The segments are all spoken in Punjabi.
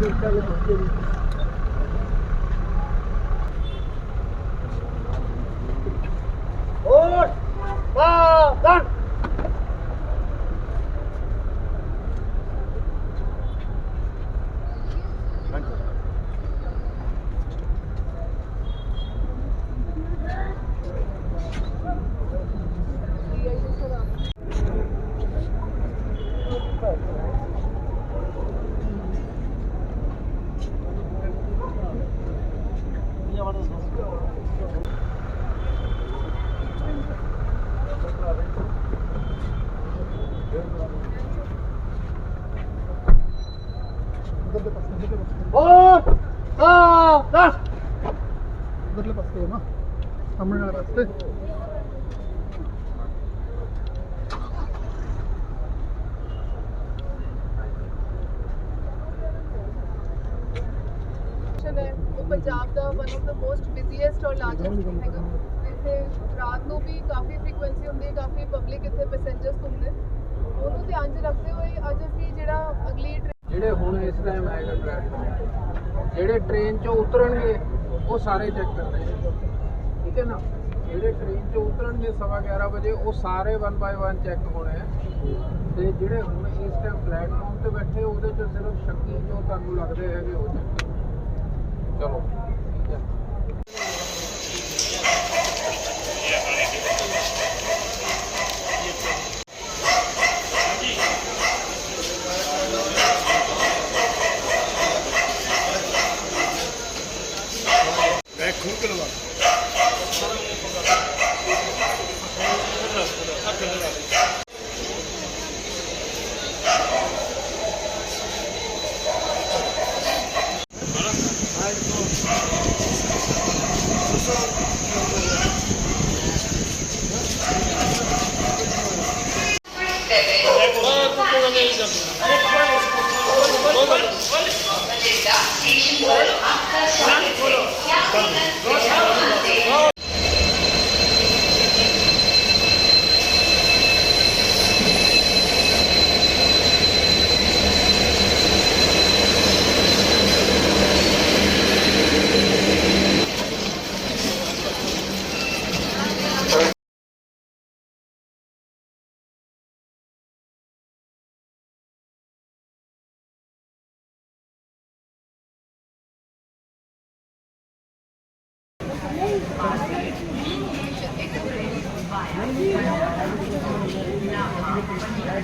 这个下好建议。ਹੋਰ ਸਾਵਧਾਨ ਉਧਰਲੇ ਪਾਸੇ ਹੈ ਨਾ ਸਾਹਮਣੇ ਵਾਲੇ ਪਾਸੇ ਸਟੇਸ਼ਨ ਹੈ ਉਹ ਪੰਜਾਬ ਦਾ one of the most busiest ਔਰ ਲਾਰਜੈਸਟ ਹੈਗਾ ਇੱਥੇ ਰਾਤ ਨੂੰ ਵੀ ਕਾਫੀ ਫ੍ਰੀਕੁਐਂਸੀ ਹੁੰਦੀ ਹੈ ਕਾਫੀ ਪਬਲਿਕ ਇੱਥੇ ਪੈਸੇਂਜਰਸ ਘੁੰਮਦੇ ਉਹਨੂੰ ਧਿਆਨ 'ਚ ਰੱਖਦੇ ਹੋਏ ਅੱਜ ਅਸੀਂ ਜਿਹੜਾ ਅਗਲੀ train ਜਿਹੜੇ ਹੁਣ ਇਸ ਟਾਈਮ ਹੈਗਾ ਪਲੇਟਫਾਰਮ ਜਿਹੜੇ ਟ੍ਰੇਨ ਚੋਂ ਉਤਰਨਗੇ, ਉਹ ਸਾਰੇ ਚੈੱਕ ਕਰਨੇ ਠੀਕ ਹੈ ਨਾ? ਜਿਹੜੇ ਟ੍ਰੇਨ ਚੋਂ ਉਤਰਨਗੇ ਸਵਾ 11 ਵਜੇ, ਉਹ ਸਾਰੇ ਵਨ ਬਾਏ ਵਨ ਚੈੱਕ ਹੋਣੇ ਆ। ਤੇ ਜਿਹੜੇ ਹੁਣ ਇਸ ਟਾਈਮ ਪਲੇਟਫਾਰਮ ਤੇ ਬੈਠੇ, ਉਹਦੇ 'ਚੋਂ ਸਿਰਫ ਸ਼ੱਕੀ ਜੋ ਤੁਹਾਨੂੰ ਲੱਗਦੇ ਹੈਗੇ ਉਹ ਚੈੱਕ ਚਲੋ। గురుకులు వారు Olha, olha, olha. Olha, olha. Tá.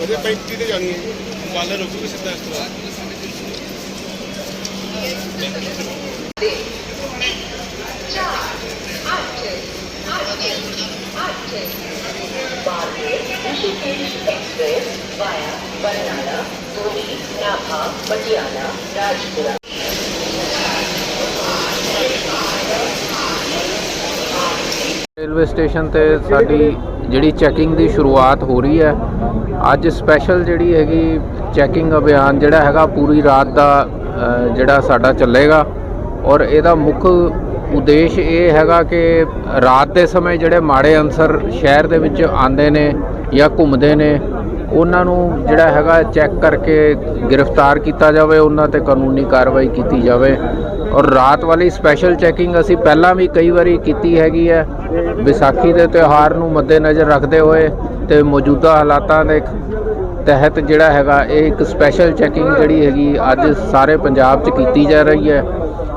ਉਹਦੇ 35 ਤੇ ਜਾਣੀ ਹੈ ਵਾਲਾ ਰੁਕੂਗੀ ਸਿੱਧਾ ਇਸ ਤੋਂ ਬਾਅਦ Rishikesh express via Barnala Dhoni Nabha Patiala Rajpura railway station ਤੇ ਸਾਡੀ ਜਿਹੜੀ ਚੈਕਿੰਗ ਦੀ ਸ਼ੁਰੂਆਤ ਹੋ ਰਹੀ ਹੈ। ਅੱਜ ਸਪੈਸ਼ਲ ਜਿਹੜੀ ਹੈਗੀ ਚੈਕਿੰਗ ਅਭਿਆਨ ਜਿਹੜਾ ਹੈਗਾ ਪੂਰੀ ਰਾਤ ਦਾ ਜਿਹੜਾ ਸਾਡਾ ਚੱਲੇਗਾ। ਔਰ ਇਹਦਾ ਮੁੱਖ ਉਦੇਸ਼ ਇਹ ਹੈਗਾ ਕਿ ਰਾਤ ਦੇ ਸਮੇਂ ਜਿਹੜੇ ਮਾੜੇ ਅਨਸਰ ਸ਼ਹਿਰ ਦੇ ਵਿੱਚ ਆਉਂਦੇ ਨੇ ਜਾਂ ਘੁੰਮਦੇ ਨੇ, ਉਹਨਾਂ ਨੂੰ ਜਿਹੜਾ ਹੈਗਾ ਚੈੱਕ ਕਰਕੇ ਗ੍ਰਿਫਤਾਰ ਕੀਤਾ ਜਾਵੇ, ਉਹਨਾਂ ਤੇ ਕਾਨੂੰਨੀ ਕਾਰਵਾਈ ਕੀਤੀ ਜਾਵੇ। ਔਰ ਰਾਤ ਵਾਲੀ ਸਪੈਸ਼ਲ ਚੈਕਿੰਗ ਅਸੀਂ ਪਹਿਲਾਂ ਵੀ ਕਈ ਵਾਰੀ ਕੀਤੀ ਹੈਗੀ ਹੈ। ਵਿਸਾਖੀ ਦੇ ਤਿਉਹਾਰ ਨੂੰ ਮੱਦੇਨਜ਼ਰ ਰੱਖਦੇ ਹੋਏ ਤੇ ਮੌਜੂਦਾ ਹਾਲਾਤਾਂ ਦੇ ਤਹਿਤ ਜਿਹੜਾ ਹੈਗਾ, ਇਹ ਇੱਕ ਸਪੈਸ਼ਲ ਚੈਕਿੰਗ ਜਿਹੜੀ ਹੈਗੀ ਅੱਜ ਸਾਰੇ ਪੰਜਾਬ 'ਚ ਕੀਤੀ ਜਾ ਰਹੀ ਹੈ।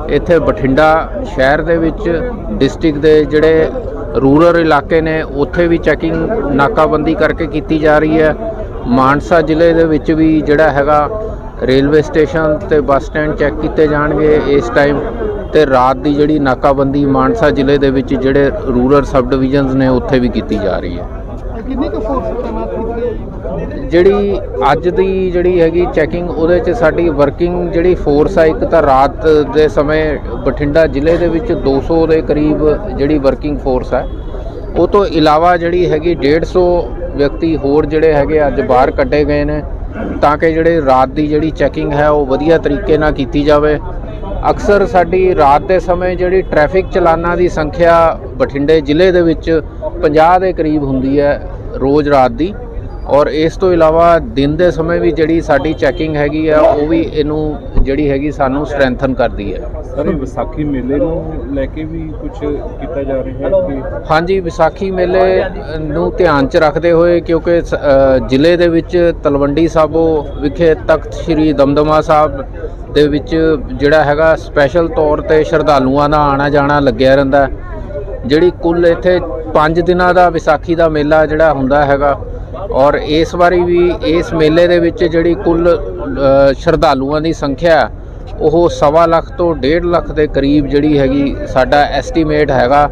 ਇੱਥੇ ਬਠਿੰਡਾ ਸ਼ਹਿਰ ਦੇ ਵਿੱਚ ਡਿਸਟ੍ਰਿਕਟ ਦੇ ਜਿਹੜੇ ਰੂਰਲ ਇਲਾਕੇ ਨੇ, ਉੱਥੇ ਵੀ ਚੈਕਿੰਗ ਨਾਕਾਬੰਦੀ ਕਰਕੇ ਕੀਤੀ ਜਾ ਰਹੀ ਹੈ। ਮਾਨਸਾ ਜ਼ਿਲ੍ਹੇ ਦੇ ਵਿੱਚ ਵੀ ਜਿਹੜਾ ਹੈਗਾ, ਰੇਲਵੇ ਸਟੇਸ਼ਨ ਤੇ ਬੱਸ ਸਟੈਂਡ ਚੈੱਕ ਕੀਤੇ ਜਾਣਗੇ ਇਸ ਟਾਈਮ ਤੇ ਰਾਤ ਦੀ ਜਿਹੜੀ ਨਾਕਾਬੰਦੀ ਮਾਨਸਾ ਜ਼ਿਲ੍ਹੇ ਦੇ ਵਿੱਚ ਜਿਹੜੇ ਰੂਰਲ ਸਬ ਡਿਵੀਜ਼ਨਸ ਨੇ ਉੱਥੇ ਵੀ ਕੀਤੀ ਜਾ ਰਹੀ ਹੈ। ਇਹ ਕਿੰਨੀ ਕੁ ਫੋਰਸ ਤੈਨਾਤ ਕੀਤੀ ਹੈ ਜੀ? ਜਿਹੜੀ ਅੱਜ ਦੀ ਜਿਹੜੀ ਹੈਗੀ ਚੈਕਿੰਗ ਉਹਦੇ 'ਚ ਸਾਡੀ ਵਰਕਿੰਗ ਜਿਹੜੀ ਫੋਰਸ ਆ ਇੱਕ ਤਾਂ ਰਾਤ ਦੇ ਸਮੇਂ ਬਠਿੰਡਾ ਜ਼ਿਲ੍ਹੇ ਦੇ ਵਿੱਚ 200 ਦੇ ਕਰੀਬ ਜਿਹੜੀ ਵਰਕਿੰਗ ਫੋਰਸ ਹੈ ਉਹ ਤੋਂ ਇਲਾਵਾ ਜਿਹੜੀ ਹੈਗੀ 150 ਵਿਅਕਤੀ ਹੋਰ ਜਿਹੜੇ ਹੈਗੇ ਅੱਜ ਬਾਹਰ ਕੱਢੇ ਗਏ ਨੇ ਤਾਂ ਕਿ ਜਿਹੜੇ ਰਾਤ ਦੀ ਜਿਹੜੀ ਚੈਕਿੰਗ ਹੈ ਉਹ ਵਧੀਆ ਤਰੀਕੇ ਨਾਲ ਕੀਤੀ ਜਾਵੇ। ਅਕਸਰ ਸਾਡੀ ਰਾਤ ਦੇ ਸਮੇਂ ਜਿਹੜੀ ਟ੍ਰੈਫਿਕ ਚਲਾਨਾਂ ਦੀ ਸੰਖਿਆ ਬਠਿੰਡੇ ਜ਼ਿਲ੍ਹੇ ਦੇ ਵਿੱਚ 50 ਦੇ ਕਰੀਬ ਹੁੰਦੀ ਹੈ ਰੋਜ਼ ਰਾਤ ਦੀ। ਔਰ ਇਸ ਤੋਂ ਇਲਾਵਾ ਦਿਨ ਦੇ ਸਮੇਂ ਵੀ ਜਿਹੜੀ ਸਾਡੀ ਚੈਕਿੰਗ ਹੈਗੀ ਆ ਉਹ ਵੀ ਇਹਨੂੰ ਜਿਹੜੀ ਹੈਗੀ ਸਾਨੂੰ ਸਟਰੈਂਥਨ ਕਰਦੀ ਹੈ ਸਰ ਵਿਸਾਖੀ ਮੇਲੇ ਨੂੰ ਲੈ ਕੇ ਵੀ ਕੁਝ ਕੀਤਾ ਜਾ ਰਿਹਾ ਹੈ ਕਿ ਹਾਂਜੀ ਵਿਸਾਖੀ ਮੇਲੇ ਨੂੰ ਧਿਆਨ 'ਚ ਰੱਖਦੇ ਹੋਏ ਕਿਉਂਕਿ ਜ਼ਿਲ੍ਹੇ ਦੇ ਵਿੱਚ ਤਲਵੰਡੀ ਸਾਬੋ ਵਿਖੇ ਤਖਤ ਸ੍ਰੀ ਦਮਦਮਾ ਸਾਹਿਬ ਦੇ ਵਿੱਚ ਜਿਹੜਾ ਹੈਗਾ ਸਪੈਸ਼ਲ ਤੌਰ ਤੇ ਸ਼ਰਧਾਲੂਆਂ ਦਾ ਆਣਾ ਜਾਣਾ ਲੱਗਿਆ ਰਹਿੰਦਾ। ਜਿਹੜੀ ਕੁੱਲ ਇੱਥੇ 5 ਦਿਨਾਂ ਦਾ ਵਿਸਾਖੀ ਦਾ ਮੇਲਾ ਜਿਹੜਾ ਹੁੰਦਾ ਹੈਗਾ ਔਰ ਇਸ ਵਾਰੀ ਵੀ ਇਸ ਮੇਲੇ ਦੇ ਵਿੱਚ ਜਿਹੜੀ ਕੁੱਲ ਸ਼ਰਧਾਲੂਆਂ ਦੀ ਸੰਖਿਆ ਉਹ ਸਵਾ ਲੱਖ ਤੋਂ 1.5 ਲੱਖ ਦੇ ਕਰੀਬ ਜਿਹੜੀ ਹੈਗੀ ਸਾਡਾ ਐਸਟੀਮੇਟ ਹੈਗਾ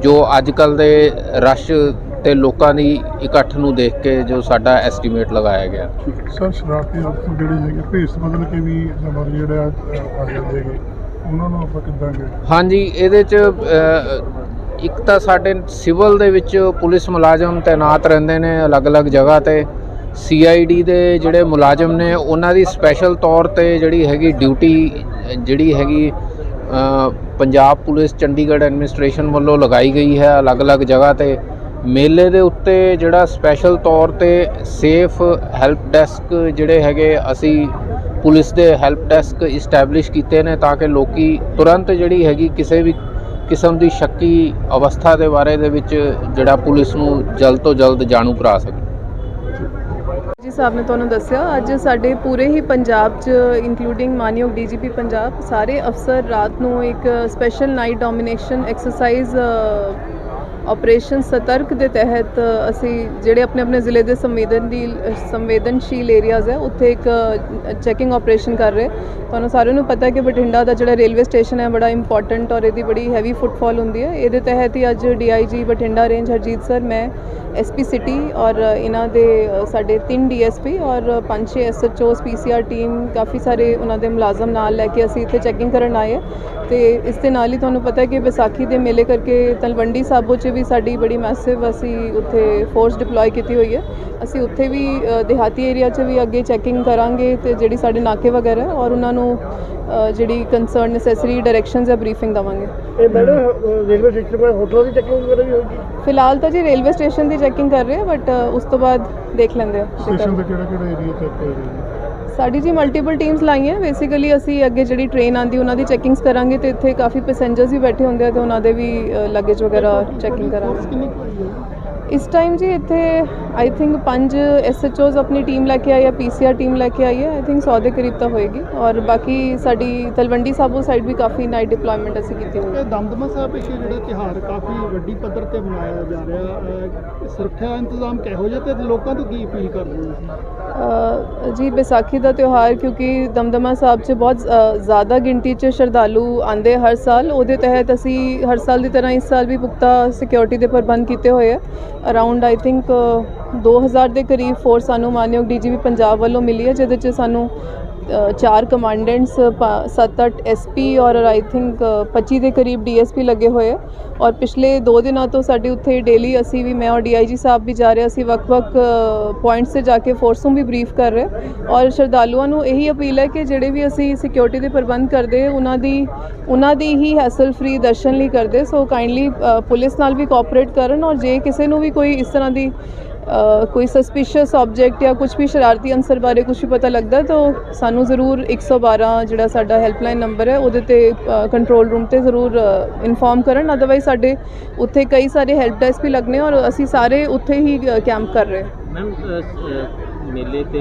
ਜੋ ਅੱਜ ਕੱਲ ਦੇ ਰਸ਼ ਤੇ ਲੋਕਾਂ ਦੀ ਇਕੱਠ ਨੂੰ ਦੇਖ ਕੇ ਜੋ ਸਾਡਾ ਐਸਟੀਮੇਟ ਲਗਾਇਆ ਗਿਆ। ਸਰ ਅਫਸਰ ਜਿਹੜੇ ਹੈਗੇ ਭੇਸ ਬਦਲ ਕੇ ਵੀ ਜਿਹੜੇ ਆ ਜਾਂਦੇ ਹੈਗੇ ਉਹਨਾਂ ਨੂੰ ਆਪਾਂ ਕਿੱਦਾਂ ਹਾਂਜੀ ਇਹਦੇ ਚ ਇੱਕ ਤਾਂ ਸਾਡੇ ਸਿਵਲ ਦੇ ਵਿੱਚ ਪੁਲਿਸ ਮੁਲਾਜ਼ਮ ਤਾਇਨਾਤ ਰਹਿੰਦੇ ਨੇ ਅਲੱਗ-ਅਲੱਗ ਜਗ੍ਹਾ ਤੇ। ਸੀਆਈਡੀ ਦੇ ਜਿਹੜੇ ਮੁਲਾਜ਼ਮ ਨੇ, ਉਹਨਾਂ ਦੀ ਸਪੈਸ਼ਲ ਤੌਰ ਤੇ ਜਿਹੜੀ ਹੈਗੀ ਡਿਊਟੀ ਜਿਹੜੀ ਹੈਗੀ ਪੰਜਾਬ ਪੁਲਿਸ ਚੰਡੀਗੜ੍ਹ ਐਡਮਿਨਿਸਟ੍ਰੇਸ਼ਨ ਵੱਲੋਂ ਲਗਾਈ ਗਈ ਹੈ ਅਲੱਗ-ਅਲੱਗ ਜਗ੍ਹਾ ਤੇ। ਮੇਲੇ ਦੇ ਉੱਤੇ ਜਿਹੜਾ ਸਪੈਸ਼ਲ ਤੌਰ ਤੇ ਸੇਫ ਹੈਲਪ ਡੈਸਕ ਜਿਹੜੇ ਹੈਗੇ, ਅਸੀਂ ਪੁਲਿਸ ਦੇ ਹੈਲਪ ਡੈਸਕ ਇਸਟੈਬਲਿਸ਼ ਕੀਤੇ ਨੇ ਤਾਂ ਕਿ ਲੋਕੀ ਤੁਰੰਤ ਜਿਹੜੀ ਹੈਗੀ ਕਿਸੇ ਵੀ ਕਿਸਮ ਦੀ ਸ਼ੱਕੀ ਅਵਸਥਾ ਦੇ ਬਾਰੇ ਦੇ ਵਿੱਚ ਜਿਹੜਾ ਪੁਲਿਸ ਨੂੰ ਜਲਦ ਤੋਂ ਜਲਦ ਜਾਣੂ ਕਰਾ ਸਕੇ। ਜੀ ਸਾਹਿਬ ਨੇ ਤੁਹਾਨੂੰ ਦੱਸਿਆ, ਅੱਜ ਸਾਡੇ ਪੂਰੇ ਹੀ ਪੰਜਾਬ 'ਚ ਇਨਕਲੂਡਿੰਗ ਮਾਨਯੋਗ ਡੀਜੀਪੀ ਪੰਜਾਬ, ਸਾਰੇ ਅਫਸਰ ਰਾਤ ਨੂੰ ਇੱਕ special night domination exercise operation Satark ਦੇ ਤਹਿਤ ਅਸੀਂ ਜਿਹੜੇ ਆਪਣੇ ਆਪਣੇ ਜ਼ਿਲ੍ਹੇ ਦੇ ਸੰਵੇਦਨ ਦੀ ਸੰਵੇਦਨਸ਼ੀਲ ਏਰੀਆਜ਼ ਹੈ, ਉੱਥੇ ਇੱਕ ਚੈਕਿੰਗ ਆਪਰੇਸ਼ਨ ਕਰ ਰਹੇ। ਤੁਹਾਨੂੰ ਸਾਰਿਆਂ ਨੂੰ ਪਤਾ ਕਿ ਬਠਿੰਡਾ ਦਾ ਜਿਹੜਾ ਰੇਲਵੇ ਸਟੇਸ਼ਨ ਹੈ, ਬੜਾ ਇੰਪੋਰਟੈਂਟ ਔਰ ਇਹਦੀ ਬੜੀ ਹੈਵੀ ਫੁੱਟਫਾਲ ਹੁੰਦੀ ਹੈ। ਇਹਦੇ ਤਹਿਤ ਹੀ ਅੱਜ DIG Bathinda range Harjeet sir ਮੈਂ ਐਸਪੀ ਸਿਟੀ ਔਰ ਇਹਨਾਂ ਦੇ ਸਾਡੇ ਤਿੰਨ ਡੀਐਸਪੀ ਔਰ ਪੰਜ ਛੇ ਐਸਐਚਓਸ ਪੀਸੀਆਰ ਟੀਮ ਕਾਫੀ ਸਾਰੇ ਉਹਨਾਂ ਦੇ ਮੁਲਾਜ਼ਮ ਨਾਲ ਲੈ ਕੇ ਅਸੀਂ ਇੱਥੇ ਚੈਕਿੰਗ ਕਰਨ ਆਏ ਹਾਂ। ਤੇ ਇਸ ਦੇ ਨਾਲ ਹੀ ਤੁਹਾਨੂੰ ਪਤਾ ਹੈ ਕਿ ਵਿਸਾਖੀ ਦੇ ਮੇਲੇ ਕਰਕੇ ਤਲਵੰਡੀ ਸਾਬੋ 'ਚ ਵੀ ਸਾਡੀ ਬੜੀ ਮੈਸਿਵ ਅਸੀਂ ਉੱਥੇ ਫੋਰਸ ਡਿਪਲੋਏ ਕੀਤੀ ਹੋਈ ਹੈ। ਅਸੀਂ ਉੱਥੇ ਵੀ ਦਿਹਾਤੀ ਏਰੀਆ 'ਚ ਵੀ ਅੱਗੇ ਚੈਕਿੰਗ ਕਰਾਂਗੇ ਤੇ ਜਿਹੜੀ ਸਾਡੇ ਨਾਕੇ ਵਗੈਰਾ ਔਰ ਉਹਨਾਂ ਨੂੰ ਜਿਹੜੀ ਕੰਸਰਨ ਨੈਸੈਸਰੀ ਡਾਇਰੈਕਸ਼ਨਸ ਜਾਂ ਬਰੀਫਿੰਗ ਦੇਵਾਂਗੇ। ਇਹ ਮੈਡਮ ਰੇਲਵੇ ਸਟੇਸ਼ਨ ਕੋਲ ਹੋਟਲਾਂ ਦੀ ਚੈਕਿੰਗ ਵਗੈਰਾ ਵੀ ਹੋਊਗੀ ਫਿਲਹਾਲ ਤਾਂ ਜੀ ਰੇਲਵੇ ਸਟੇਸ਼ਨ ਦੀ ਚੈਕਿੰਗ ਕਰ ਰਹੇ ਆ ਬਟ ਉਸ ਤੋਂ ਬਾਅਦ ਦੇਖ ਲੈਂਦੇ ਆ। ਸਟੇਸ਼ਨ ਦੇ ਕਿਹੜਾ ਕਿਹੜਾ ਏਰੀਆ ਚੈੱਕ ਕਰ ਰਹੇ ਜੀ ਸਾਡੀ ਜੀ ਮਲਟੀਪਲ ਟੀਮਸ ਲਾਈਆਂ ਬੇਸਿਕਲੀ ਅਸੀਂ ਅੱਗੇ ਜਿਹੜੀ ਟ੍ਰੇਨ ਆਂਦੀ ਉਹਨਾਂ ਦੀ ਚੈਕਿੰਗਸ ਕਰਾਂਗੇ ਤੇ ਇੱਥੇ ਕਾਫੀ ਪੈਸੇਂਜਰਸ ਵੀ ਬੈਠੇ ਹੁੰਦੇ ਆ ਤੇ ਉਹਨਾਂ ਦੇ ਵੀ ਲੱਗੇਜ ਵਗੈਰਾ ਚੈਕਿੰਗ ਕਰਾਂਗੇ। ਹੈ? ਇਸ ਟਾਈਮ ਜੀ ਇੱਥੇ ਆਈ ਥਿੰਕ ਪੰਜ ਐਸਐਚਓਜ਼ ਆਪਣੀ ਟੀਮ ਲੈ ਕੇ ਆਈ ਹੈ ਪੀਸੀਆਰ ਟੀਮ ਲੈ ਕੇ ਆਈ ਹੈ। ਆਈ ਥਿੰਕ 100 ਦੇ ਕਰੀਬ ਤਾਂ ਹੋਏਗੀ। ਔਰ ਬਾਕੀ ਸਾਡੀ ਤਲਵੰਡੀ ਸਾਬੋ ਸਾਈਡ ਵੀ ਕਾਫੀ ਨਾਈਟ ਡਿਪਲੋਇਮੈਂਟ ਅਸੀਂ ਕੀਤੀ ਹੋਈ ਹੈ। ਦਮਦਮਾ ਸਾਹਿਬ ਵਿਖੇ ਜਿਹੜਾ ਤਿਉਹਾਰ ਕਾਫੀ ਵੱਡੀ ਪੱਧਰ ਤੇ ਮਨਾਇਆ ਜਾ ਰਿਹਾ। ਸੁਰੱਖਿਆ ਇੰਤਜ਼ਾਮ ਕਿਹੋ ਜਿਹੇ ਤੇ ਲੋਕਾਂ ਤੋਂ ਕੀ ਅਪੀਲ ਕਰਦੇ ਹੋ ਜੀ ਵਿਸਾਖੀ ਦਾ ਤਿਉਹਾਰ ਕਿਉਂਕਿ ਦਮਦਮਾ ਸਾਹਿਬ 'ਚ ਬਹੁਤ ਜ਼ਿਆਦਾ ਗਿਣਤੀ 'ਚ ਸ਼ਰਧਾਲੂ ਆਂਦੇ ਹਰ ਸਾਲ। ਉਹਦੇ ਤਹਿਤ ਅਸੀਂ ਹਰ ਸਾਲ ਦੀ ਤਰ੍ਹਾਂ ਇਸ ਸਾਲ ਵੀ ਪੁਖਤਾ ਸਿਕਿਉਰਿਟੀ ਦੇ ਪ੍ਰਬੰਧ ਕੀਤੇ ਹੋਏ ਆ। ਅਰਾਊਂਡ ਆਈ ਥਿੰਕ 2000 ਦੇ ਕਰੀਬ ਫੋਰਸ ਸਾਨੂੰ ਮਾਨਯੋਗ ਡੀਜੀਪੀ ਪੰਜਾਬ ਵੱਲੋਂ ਮਿਲੀ ਹੈ, ਜਿਹਦੇ 'ਚ ਸਾਨੂੰ ਚਾਰ ਕਮਾਂਡੈਂਟਸ 7-8 ਐਸਪੀ ਔਰ ਆਈ ਥਿੰਕ 25 ਦੇ ਕਰੀਬ ਡੀਐਸਪੀ ਲੱਗੇ ਹੋਏ ਆ। ਔਰ ਪਿਛਲੇ 2 ਦਿਨਾਂ ਤੋਂ ਸਾਡੇ ਉੱਥੇ ਡੇਲੀ ਅਸੀਂ ਵੀ, ਮੈਂ ਔਰ ਡੀਆਈਜੀ ਸਾਹਿਬ ਵੀ ਜਾ ਰਹੇ ਅਸੀਂ ਵੱਖ-ਵੱਖ ਪੁਆਇੰਟਸ ਤੇ ਜਾ ਕੇ ਫੋਰਸ ਨੂੰ ਵੀ ਬਰੀਫ ਕਰ ਰਹੇ ਔਰ ਸ਼ਰਧਾਲੂਆਂ ਨੂੰ ਇਹੀ ਅਪੀਲ ਹੈ ਕਿ ਜਿਹੜੇ ਵੀ ਅਸੀਂ ਸਿਕਿਉਰਿਟੀ ਦੇ ਪ੍ਰਬੰਧ ਕਰਦੇ ਉਹਨਾਂ ਦੀ ਉਹਨਾਂ ਦੀ ਹੀ ਹੈਸਲ ਫ੍ਰੀ ਦਰਸ਼ਨ ਲਈ ਕਰਦੇ ਸੋ ਕਾਈਂਡਲੀ ਪੁਲਿਸ ਨਾਲ ਵੀ ਕੋਆਪਰੇਟ ਕਰਨ ਔਰ ਜੇ ਕਿਸੇ ਨੂੰ ਵੀ ਕੋਈ ਇਸ ਤਰ੍ਹਾਂ ਦੀ ਕੋਈ ਸਸਪੀਸ਼ੀਅਸ ਆਬਜੈਕਟ ਜਾਂ ਕੁਝ ਵੀ ਸ਼ਰਾਰਤੀ ਅੰਸਰ ਬਾਰੇ ਕੁਝ ਵੀ ਪਤਾ ਲੱਗਦਾ, ਤਾਂ ਸਾਨੂੰ ਜ਼ਰੂਰ 112 ਜਿਹੜਾ ਸਾਡਾ ਹੈਲਪਲਾਈਨ ਨੰਬਰ ਹੈ, ਉਹਦੇ ਤੇ ਕੰਟਰੋਲ ਰੂਮ ਤੇ ਜ਼ਰੂਰ ਇਨਫੋਰਮ ਕਰਨ। ਅਦਰਵਾਈਜ਼ ਸਾਡੇ ਉੱਥੇ ਕਈ ਸਾਰੇ ਹੈਲਪ ਡੈਸਕ ਵੀ ਲੱਗਨੇ ਔਰ ਅਸੀਂ ਸਾਰੇ ਉੱਥੇ ਹੀ ਕੈਂਪ ਕਰ ਰਹੇ ਮੈਮ ਮੇਲੇ ਤੇ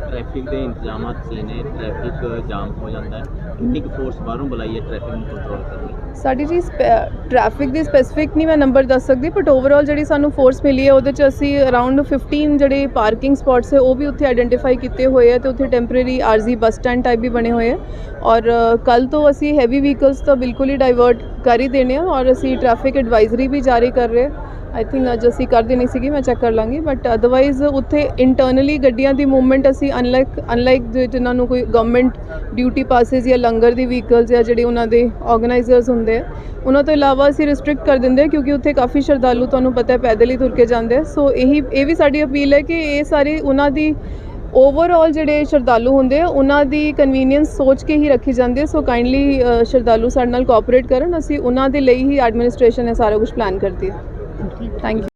ਟ੍ਰੈਫਿਕ ਦੇ ਇੰਤਜ਼ਾਮਾਤ ਕੀ ਨੇ ਟ੍ਰੈਫਿਕ ਜਾਮ ਹੋ ਜਾਂਦਾ ਹੈ। ਕਿੰਨੀ ਕੁ ਫੋਰਸ ਬਾਹਰੋਂ ਬੁਲਾਈ ਹੈ ਟ੍ਰੈਫਿਕ ਨੂੰ ਕੰਟਰੋਲ ਕਰਨ ਲਈ? ਸਾਡੀ ਜੀ ਟ੍ਰੈਫਿਕ ਦੀ ਸਪੈਸੀਫਿਕ ਨਹੀਂ ਮੈਂ ਨੰਬਰ ਦੱਸ ਸਕਦੀ ਬਟ ਓਵਰਆਲ ਜਿਹੜੀ ਸਾਨੂੰ ਫੋਰਸ ਮਿਲੀ ਹੈ, ਉਹਦੇ ਚ ਅਸੀਂ ਅਰਾਊਂਡ 15 ਜਿਹੜੇ ਪਾਰਕਿੰਗ ਸਪੌਟਸ ਹੈ, ਉਹ ਵੀ ਉੱਥੇ ਆਇਡੈਂਟੀਫਾਈ ਕੀਤੇ ਹੋਏ ਆ ਤੇ ਉੱਥੇ ਟੈਂਪਰੇਰੀ ਆਰਜ਼ੀ ਬੱਸ ਸਟੈਂਡ ਟਾਈਪ ਵੀ ਬਣੇ ਹੋਏ ਆ ਔਰ ਕੱਲ ਤੋਂ ਅਸੀਂ ਹੈਵੀ ਵਹੀਕਲਸ ਤਾਂ ਬਿਲਕੁਲ ਹੀ ਡਾਈਵਰਟ ਕਰ ਹੀ ਦੇਣੇ ਆ, ਔਰ ਅਸੀਂ ਟ੍ਰੈਫਿਕ ਐਡਵਾਈਜ਼ਰੀ ਵੀ ਜਾਰੀ ਕਰ ਰਹੇ ਆਈ ਥਿੰਕ ਅੱਜ ਅਸੀਂ ਕਰਦੇ ਨਹੀਂ ਸੀਗੀ, ਮੈਂ ਚੈੱਕ ਕਰ ਲਾਂਗੀ ਬਟ ਅਦਰਵਾਈਜ਼ ਉੱਥੇ ਇੰਟਰਨਲੀ ਗੱਡੀਆਂ ਦੀ ਮੂਵਮੈਂਟ ਅਸੀਂ ਅਨਲਾਈਕ ਅਨਲਾਈਕ ਜਿਨ੍ਹਾਂ ਨੂੰ ਕੋਈ ਗਵਰਨਮੈਂਟ ਡਿਊਟੀ ਪਾਸਿਸ ਜਾਂ ਲੰਗਰ ਦੀ ਵਹੀਕਲਸ ਜਾਂ ਜਿਹੜੇ ਉਹਨਾਂ ਦੇ ਆਰਗੇਨਾਈਜ਼ਰਸ ਹੁੰਦੇ ਆ, ਉਹਨਾਂ ਤੋਂ ਇਲਾਵਾ ਅਸੀਂ ਰਿਸਟ੍ਰਿਕਟ ਕਰ ਦਿੰਦੇ ਆ ਕਿਉਂਕਿ ਉੱਥੇ ਕਾਫੀ ਸ਼ਰਧਾਲੂ ਤੁਹਾਨੂੰ ਪਤਾ ਹੈ ਪੈਦਲ ਹੀ ਤੁਰ ਕੇ ਜਾਂਦੇ ਆ ਸੋ ਇਹੀ, ਇਹ ਵੀ ਸਾਡੀ ਅਪੀਲ ਹੈ ਕਿ ਇਹ ਸਾਰੀ ਉਹਨਾਂ ਦੀ ਓਵਰਆਲ ਜਿਹੜੇ ਸ਼ਰਧਾਲੂ ਹੁੰਦੇ ਆ, ਉਹਨਾਂ ਦੀ ਕਨਵੀਨੀਅੰਸ ਸੋਚ ਕੇ ਹੀ ਰੱਖੀ ਜਾਂਦੀ ਹੈ ਸੋ ਕਾਈਂਡਲੀ ਸ਼ਰਧਾਲੂ ਸਾਡੇ ਨਾਲ ਕੋਆਪਰੇਟ ਕਰਨ, ਅਸੀਂ ਉਹਨਾਂ ਦੇ ਲਈ ਹੀ ਐਡਮਿਨਿਸਟ੍ਰੇਸ਼ਨ ਇਹ ਸਾਰਾ ਕੁਝ ਪਲਾਨ ਕਰਦੀ ਹੈ ਥੈਂਕ ਯੂ